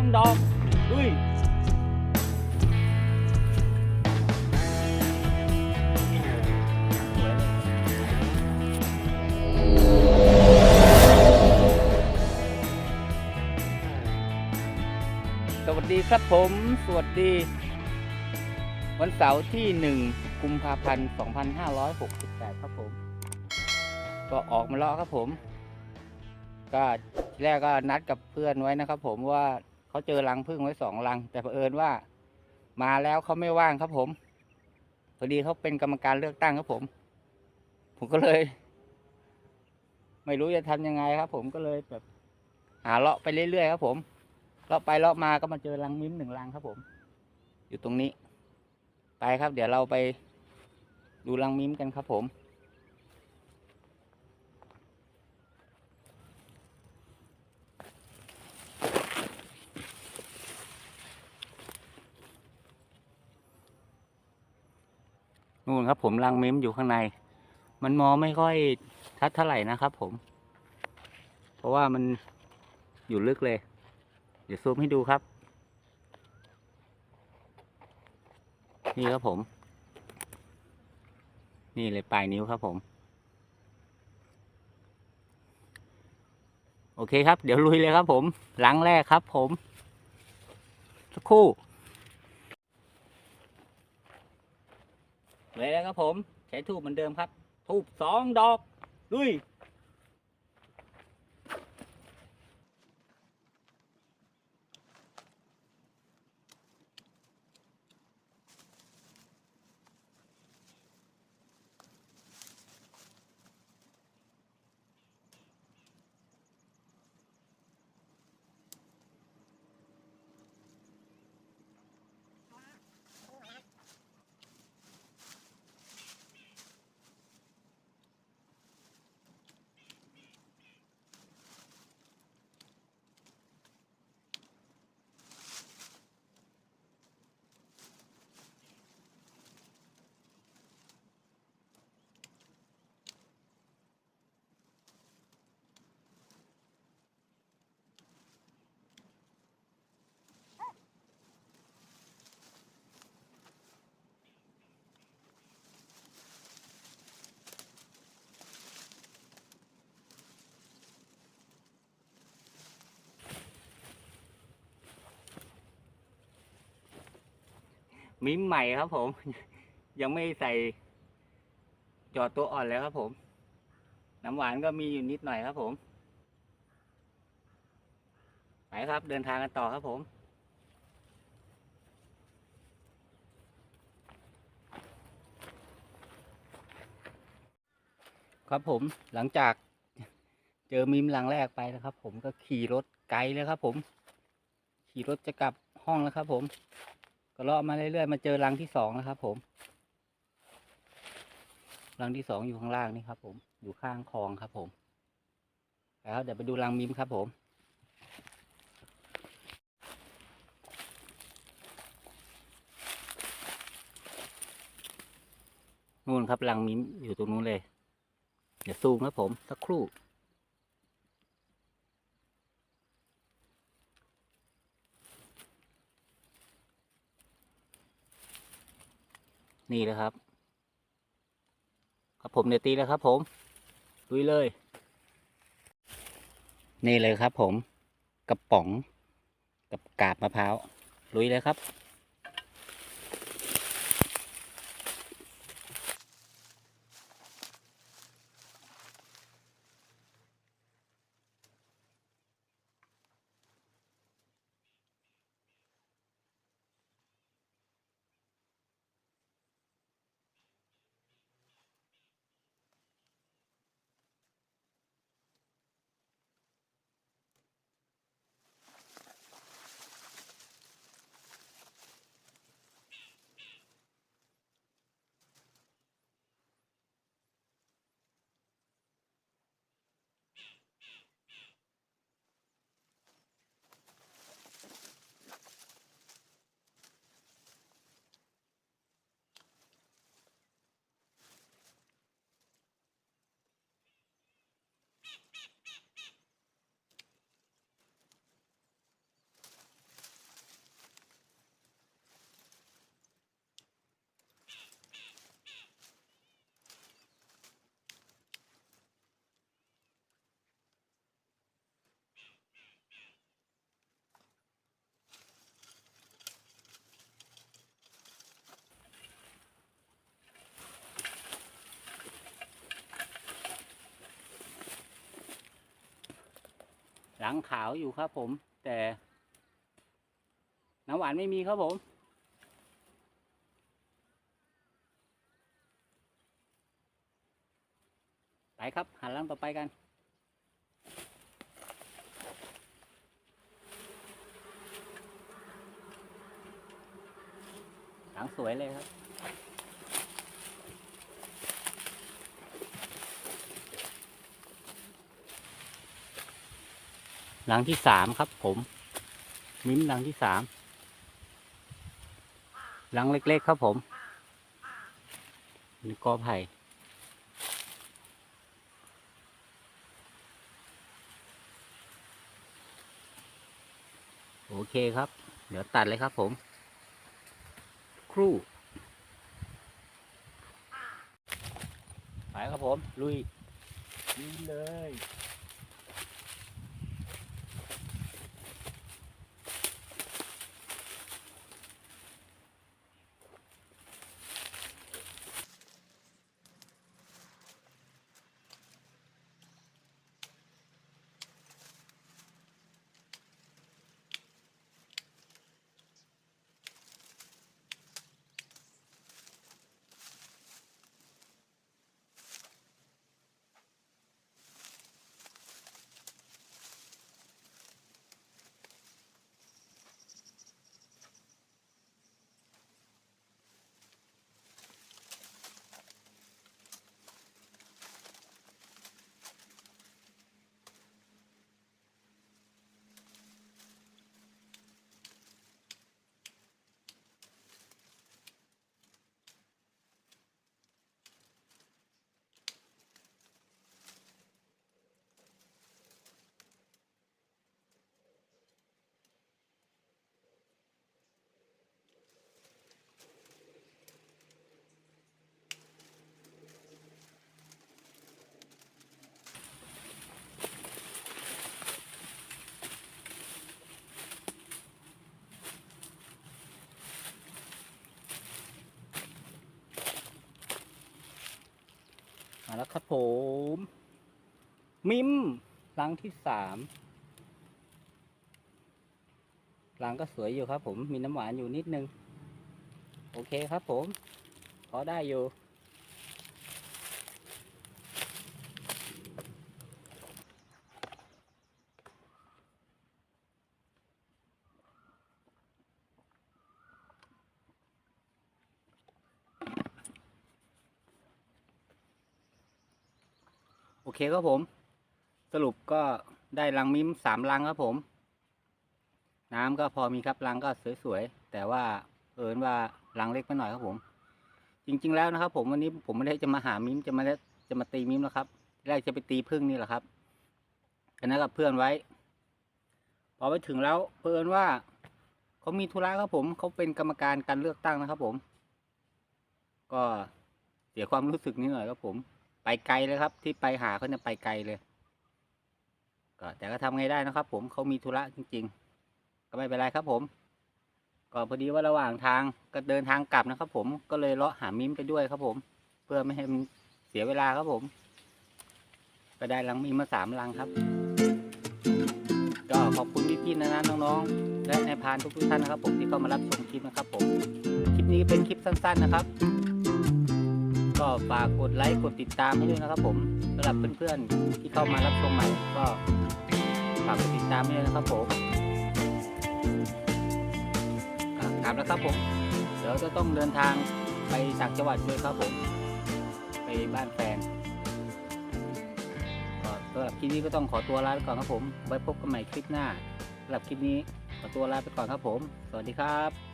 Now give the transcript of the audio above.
องดอกดุยสวัสดีครับผม สวัสดี วันเสาร์ที่ 1 กุมภาพันธ์ 2568 ครับผม ก็ออกมาแล้วครับผม ก็ทีแรกก็นัดกับเพื่อนไว้นะครับผมว่า เขาเจอรังพึ่งไว้สองรัง แต่เผอิญว่า มาแล้วเขาไม่ว่างครับผมพอดีเขาเป็นกรรมการเลือกตั้งครับผม ผมก็เลย ไม่รู้จะทำยังไงครับ ผมก็เลยแบบหาเลาะไปเรื่อยๆครับ ผมเลาะไปเลาะมาก็มาเจอรังมิ้มหนึ่งรังครับผม อยู่ตรงนี้ ไปครับ เดี๋ยวเราไปดูรังมิ้มกันครับผม ครับผมรังเม้มอยู่ข้างใน มันมองไม่ค่อยชัดเท่าไหร่นะครับผม เพราะว่ามันอยู่ลึกเลย เดี๋ยวซูมให้ดูครับ นี่ครับผม นี่เลยปลายนิ้วครับผม โอเคครับ เดี๋ยวลุยเลยครับผมหลังแรกครับผม สักครู่ เลยแล้วครับผม ใช้ทูบเหมือนเดิมครับ ทูบสองดอกลุย มิ้มใหม่ครับผม ยังไม่ใส่ จอดตัวอ่อนเลยครับผม น้ำหวานก็มีอยู่นิดหน่อยครับผม ไปครับเดินทางกันต่อครับผมครับผมหลังจากเจอมิมหลังแรกไปนะครับ ผมก็ขี่รถไกลเลยครับ ผม ขี่รถจะกลับห้องแล้วครับ ผม ก็เลาะมาเรื่อยๆมาเจอรังที่สองนะครับ ผมรังที่สองอยู่ข้างล่างนี่ครับ ผมอยู่ข้างคลองครับ ผมแล้วเดี๋ยวไปดูรังมิมครับ ผมนู่นครับรังมิมอยู่ตรงนู้นเลย เดี๋ยวซูมครับผมสักครู่ นี่นะครับ ครับผมเดี๋ยวตีแล้วครับ ผมลุยเลย นี่เลยครับ ผมกระป๋อง กับกาบมะพร้าวลุยเลยครับ งขาวอยู่ครับผม แต่น้ำหวานไม่มีครับผม ไปครับหันหลังต่อไปกันหลังสวยเลยครับ หลังที่สามครับ ผม มิ้มหลังที่สามหลังเล็ก ๆ ครับผมมีกอไผ่โอเคครับ เดี๋ยวตัดเลยครับผม ครู่ไปครับผม ลุยนี่เลย แล้วครับผม มิมหลังที่สามหลังก็สวยอยู่ครับผมมีน้ำหวานอยู่นิดนึง โอเคครับผม พอได้อยู่ อเคครับผม สรุปก็ได้รังมิ้มสามรังครับผม น้ำก็พอมีครับรังก็สวยๆ แต่ว่าเอิญว่ารังเล็กไปหน่อยครับผม จริง ๆแล้วนะครับผมวันนี้ผมไม่ได้จะมาหามิ้มจะมาจะมาตีมิ้มแล้วครับแรกจะไปตีพึ่งนี่แหละครับกันนัดกับเพื่อนไว้ พอไปถึงแล้วเอิญว่าเขามีธุระครับผมเขาเป็นกรรมการการเลือกตั้งนะครับผม ก็เสียความรู้สึกนิดหน่อยครับผม ไปไกลเลยครับ ที่ไปหาเขาเนี่ยไปไกลเลย ก็แต่ก็ทำไงได้นะครับ ผมเขามีธุระจริง ๆ ก็ไม่เป็นไรครับ ผมก็พอดีว่าระหว่างทางก็เดินทางกลับนะครับ ผมก็เลยเลาะหามิ้มไปด้วยครับผม เพื่อไม่ให้มันเสียเวลาครับผม ก็ได้ลังมิมมาสามลังครับ ก็ขอบคุณพี่ๆนะนะน้องๆและในพานทุกๆท่านนะครับ ผมที่เข้ามารับชมคลิปนะครับ ผมคลิปนี้เป็นคลิปสั้น ๆนะครับ ก็ฝากกดไลค์กดติดตามให้ด้วยนะครับผมสำหรับเพื่อนๆที่เข้ามารับชมใหม่ก็ฝากกดติดตามให้ด้วยนะครับผมอะกลับแล้วครับผม เดี๋ยวจะต้องเดินทางไปต่างจังหวัดด้วยครับผม ไปบ้านแฟนก็สำหรับคลิปนี้ก็ต้องขอตัวลาไปก่อนครับผม ไว้พบกันใหม่คลิปหน้าสำหรับคลิปนี้ขอตัวลาไปก่อนครับผม สวัสดีครับ